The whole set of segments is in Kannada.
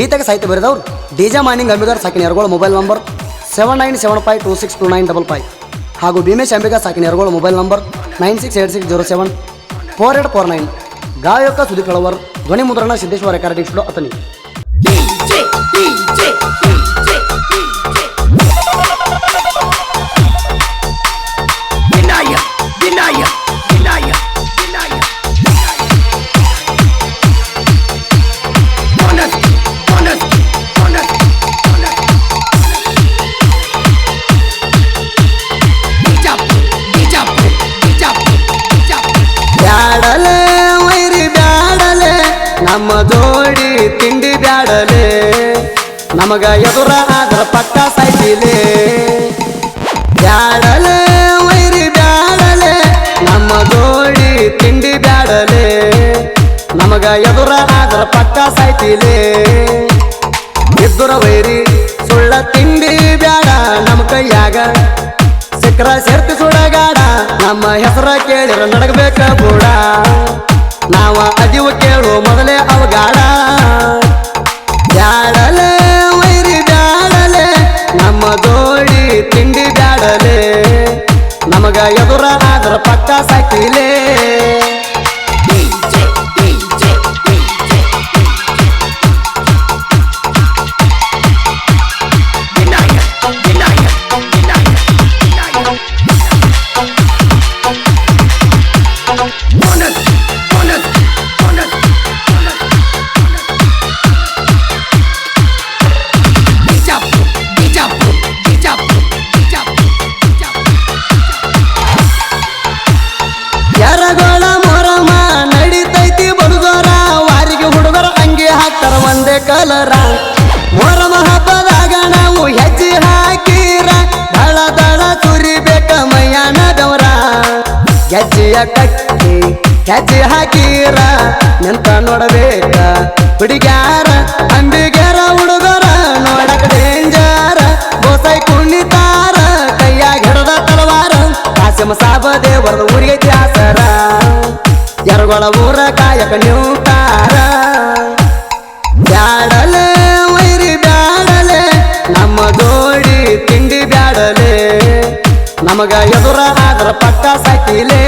ಗೀತೆಗೆ ಸಾಹಿತ್ಯ ಬರೆದವರು DJ morning Ambigar ಸಾಕಿನ mobile number seven nine seven five two six two nine double five. ಹಾಗೂ Bhimesh Ambiga, ಸಾಕಿನ mobile number nine six eight six zero seven. Four eight four nine. ಗಾಯಕ ಸುದೀಪ್ ಕಳವರ್ ಧ್ವನಿ ಮುದ್ರಣ ಸಿದ್ದೇಶ್ವರ ರೆಕಾರ್ಡಿಂಗ್ ಸ್ಟುಡಿಯೋ ತಿಂಡಿ ಬ್ಯಾಡಲೆ? ನಮಗ ಎದುರ ಆದ್ರ ಪಕ್ಕ ಸಾಯ್ತಿಲೆ ಬ್ಯಾಡಲೆ, ವೈರಿ ಬ್ಯಾಡಲೆ? ನಮ್ಮ ಜೋಡಿ ತಿಂಡಿ ಬ್ಯಾಡಲೆ? ನಮಗ ಎದುರ ಆದ್ರ ಪಕ್ಕ ಸಾಯ್ತಿಲೆ ಎದುರ ವೈರಿ, ಸುಳ್ಳ ತಿಂಡಿ ಬ್ಯಾಡ ನಮ್ಮ ಕೈಯಾಗ. ಸಿಕ್ಕರ ಸೇರ್ತಿ ಸುಡಗಾಡ, ನಮ್ಮ ಹೆಸರ ಕೇಳಿರ ನಡಗಬೇಕ ಬೂಡ. ನಾವ ಅದಿವು ಕೇಳು ಮೊದಲೇ ಅವಗಾಡ. ಬ್ಯಾಡಲೆ ವೈರಿ ಬ್ಯಾಡಲೆ ನಮ್ಮ ದೋಡಿ ತಿಂಡಿ ಹೆಜ್ಜೆಯ ಕಟ್ಟಿ ಹೆಜ್ಜೆ ಹಾಕೀರ, ನಿಂತ ನೋಡಬೇಕ? ಹುಡುಗ್ಯಾರ ಅಂಬಿಗ್ಯಾರ ಹುಡುಗರ ನೋಡಕ ಡೇಂಜಾರ. ಗೋಸೈ ಕುಣಿತಾರ, ಕೈಯಾಗ ಹಿಡದ ತಲವಾರ. ಕಾಸಿಮ ಸಾಬ ದೇವರದ ಊರಿಗೆ ತ್ಯಾಸರ. ಎರಗೊಳ ಊರ ಕಾಯಕ ನಿಂತಾರ. ನಮಗ ಎದುರ ಆದ್ರ ಪಕ್ಕ ಸಾಕಿಲೆ.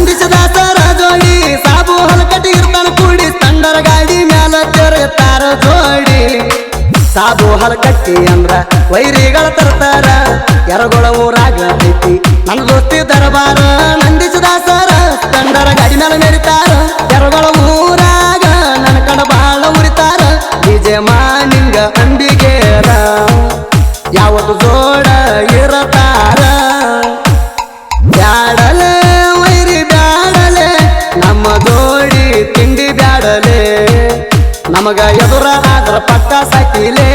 ನಂದಿಸದಾಸರ ಜೋಡಿ ಸಾಬು ಹಲ ಇರ್ತಾನ ಕೂಡಿ ತಂಡರ ಗಾಡಿ ಮ್ಯಾಲ ತಿರುತ್ತಾರ ಜೋಡಿ. ಸಾಬು ಹಲಕಟ್ಟಿ ಅಂದ್ರ ವೈರಿಗಳ ತರ್ತಾರ, ಎರಗೊಳ ಊರಾಗ ಐತಿ ನನ್ನ ದೋಸ್ತಿ ದರಬಾರ. ನಂದಿಸದಾಸರ ತಂಡರ ಗಾಡಿ ಮ್ಯಾಲ ಮೆರಿತಾರ ಎರಗೊಳ ಊರಾಗ ನಮಗ ಎದುರ ಆದ್ರ ಪಟ್ಟ ಸಾಕಿಲೆ.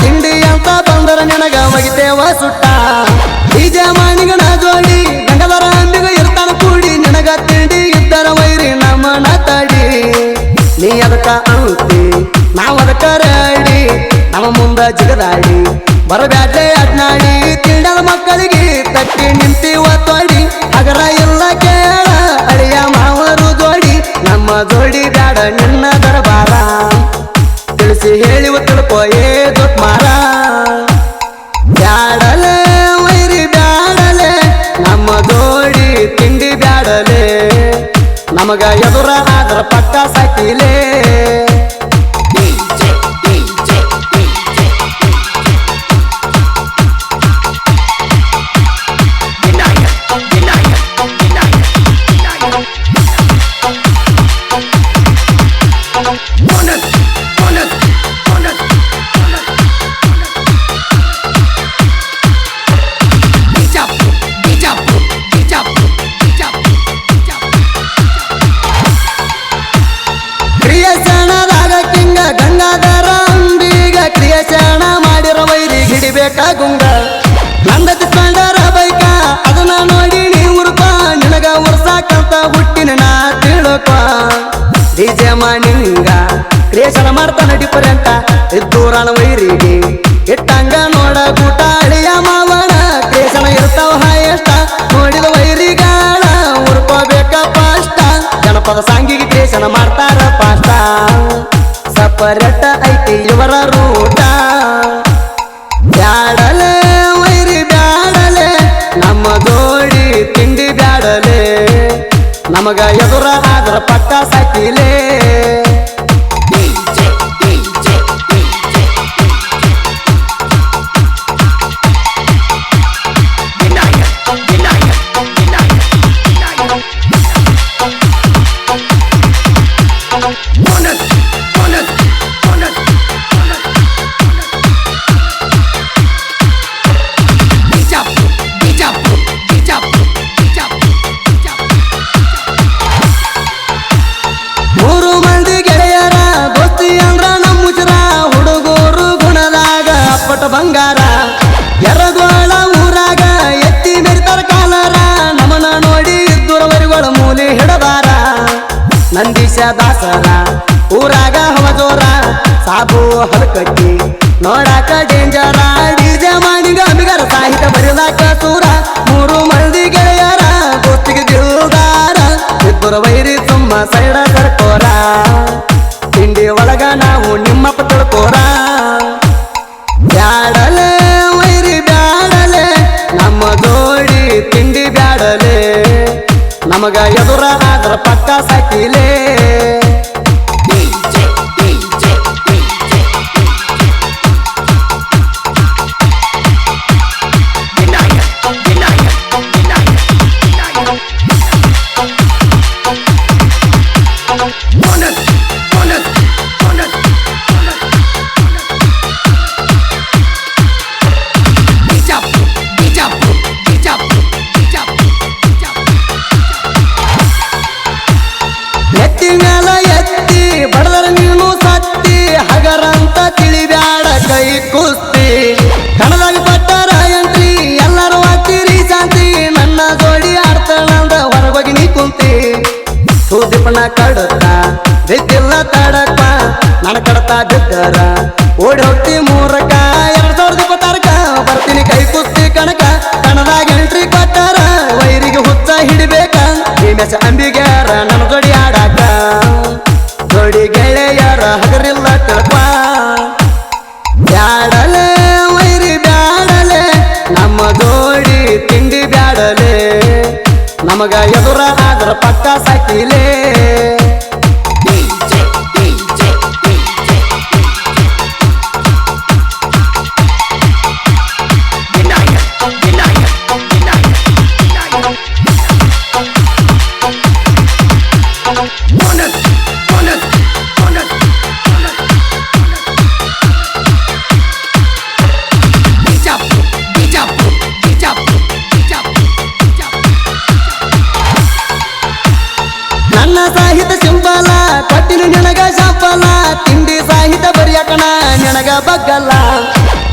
ತಿಂಡಿ ಅಂತ ಬಂದರ ನನಗ ಒಗಿತೇವ ಸುಟ್ಟ. ಬೀಜ ಮಾಣಿಗಣ ಜೋಡಿ ಗಂಗದರ ಅಂಬಿಗ ಇರ್ತಾನ ಕೂಡಿ, ನಿನಗ ತಿಂಡಿ ಇದ್ದರ ವೈರಿ ನಮ್ಮನ ತಡಿ. ನೀ ಅದಕ್ಕ ಅಂತಿ, ನಾವು ಅದಕ್ಕ ರಾಡಿ. ನಮ್ಮ ಮುಂದ ಜಿಗದಾಡಿ, ಬರಬ್ಯಾಡ್ಲೆ ಅಡ್ನಾಡಿ ತಿಂಡ ಮಕ್ಕಳಿಗೆ ತಟ್ಟಿ ನಿಂತಿವ ತೋಡಿ. ಅಗರ ಇಲ್ಲ ಕೇಳ, ಅಳಿಯ ಮಾವರು ಜೋಡಿ ನಮ್ಮ ಜೋಡಿ ಬ್ಯಾಡ ನಿನ್ನ ಹೇಳಿ ಹೇಳಿವ ತಿಳ್ಪೋಯೇ ದೊಡ್ಡ ಮಾರ. ಬ್ಯಾಡಲೆ, ವೈರಿ ಬ್ಯಾಡಲೆ, ನಮ್ಮ ಜೋಡಿ ತಿಂಡಿ ಬ್ಯಾಡಲೆ. ನಮಗ ಎದುರ ಆದ್ರ ಪಟ್ಟ ಗಂಗಾಧರ ಅಂಬಿಗ ಕ್ರಿಯಶಣ ಮಾಡಿರೋ ವೈರಿ ಹಿಡಿಬೇಕ ಗುಂಗ ನಂದತಿ ಸ್ಪಂಡರ ಬೈಕ ಅದನ್ನ ನೋಡಿ ನೀ ನಿನಗ ಉರ್ಸಾಕಂತ ಹುಟ್ಟಿನ ನಾ ತಿಳ್ಕ ಡಿಜೆ ನಿಂಗ ಕ್ರಿಯೇಷನ್ ಮಾಡ್ತಾನ ಡಿಫರೆಂಟ ಇದ್ದೂರಾಣ ವೈರಿಗೆ ಇಟ್ಟಂಗ ನೋಡ ಗೂಟ ಅಳಿಯ ಮಾವಣ ಕ್ರಿಯೇಷನ್ ಇರ್ತಾವ ಎಷ್ಟ ನೋಡಿದ ವೈರಿಗಾಳ ಉರ್ಕೋಬೇಕ ಪಾಷ್ಟ ಜನಪದ ಸಾಂಗಿಗೆ ಕ್ರಿಯೇಷನ್ ಮಾಡ್ತಾರ ಪಾಷ್ಟ ಸಪರೇಟ್ ಐತಿ ಇವರ ರೂಟ. ಬ್ಯಾಡಲೆ ವೈರಿ ಬ್ಯಾಡಲೆ, ನಮ್ಮ ಜೋಡಿ ತಿಂಡಿ ಬ್ಯಾಡಲೆ. ನಮಗ ಎದುರ ಆದ್ರ ಪಕ್ಕ ಸಾಕಿಲೇ. ಬಂಗಾರ. ಎರಗೋಳ ಊರಾಗ ಎತ್ತಿ ಮೆರಿತಾರ ಕಾಲಾರ. ನಮನ ನೋಡಿ ಇದ್ದುರವರಿಗಳ ಮೂಲೆ ಹಿಡದಾರ. ನಂದೀಶ ದಾಸರ, ಊರಾಗ ಹವಜೋರ ಸಾಬು ಹಲಕಟ್ಟಿ ನೋಡಾಕ ಡೇಂಜರ. ಡಿಜೆ ಮಾಡಿಗ ಅಮಿಗರ ಸಾಹಿತ್ಯ ಬರಿಲಾಕ ಸೂರ. ಮೂರು ಮಂದಿ ಗೆಳೆಯರ, ಗೋಷ್ಠಿಗೆ ದಿಲ್ದಾರ ಇಬ್ಬರು ವೈರಿ ತುಂಬ ಸೈಡ ಸರ್ಕೋರ. ತಿಂಡಿ ಒಳಗ ನಾವು ನಿಮ್ಮಪ್ಪ ತಿಳ್ಕೋರ ಬ್ಯಾಡಲೆ ವೈರಿ ಬ್ಯಾಡಲೆ ನಮ್ಮ ಜೋಡಿ ತಿಂಡಿ ಬ್ಯಾಡಲೆ. ನಮಗ ಎದುರ ಆದ್ರ ಪಕ್ಕ ಸಾಕಿಲೇ. ನನ್ನ ಕಡತ ಬಿದ್ದರ ಓಡಿ ಹೋಗ್ತಿ ಮೂರಕ ಎರಡ್ ಸಾವಿರದ ಬರ್ತೀನಿ ಕೈ ಕುಸ್ತಿ ಕಣಕ, ಕಣದಾಗ ಎಂಟ್ರಿ ಕೊಟ್ಟಾರ. ವೈರಿಗೆ ಹುಚ್ಚ ಹಿಡಿಬೇಕ. ಭೀಮೇಶ ಅಂಬಿಗ್ಯಾರ, ನನ್ನ ಜೋಡಿ ಆಡಾಕ. ಜೋಡಿ ಗೆಳೆಯರ ಹಗರಿಲ್ಲ ಕಪ್ಪ ಬ್ಯಾಡಲೆ, ವೈರಿ ಬ್ಯಾಡಲೆ. ನಮ್ಮ ಜೋಡಿ ತಿಂಡಿ ಬ್ಯಾಡಲೆ. ನಮಗ ಎದುರ ಆದ್ರ ಪಕ್ಕ ಸಾಕಿಲೇ. ನಿನಗ ಬಗ್ಗಲ್ಲ.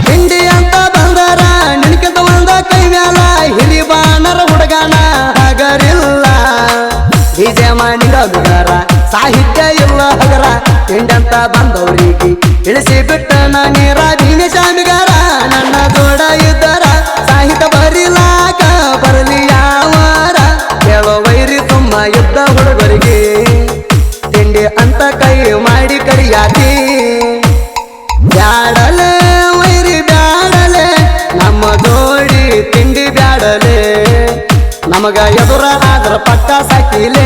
ಹಿಂಡಿ ಅಂತ ಬಂದಾರ, ನಿನಕಿಂತ ಒಂದ ಕೈ ಮ್ಯಾಲ ಹಿರಿ ಬಾಣರ ಹುಡುಗನ ಹಗರಿಲ್ಲ. ಡಿಜೆ ಮಾಡಿದ ಹುಡುಗರ ಸಾಹಿತ್ಯ ಇಲ್ಲ ಹಗರ ತಿಂಡಿ ಅಂತ ಬಂದವರಿಗೆ ಇಳಿಸಿ ಬಿಟ್ಟ ನೀರ ಭೀಮೆ ಶಾಮಿಗಾರ ನನ್ನ ದೊಡ ಇದ್ದರ ನಮಗ ಎದುರ ಆದ್ರ ಪಟ್ಟ ಸಾಕಿಲೇ.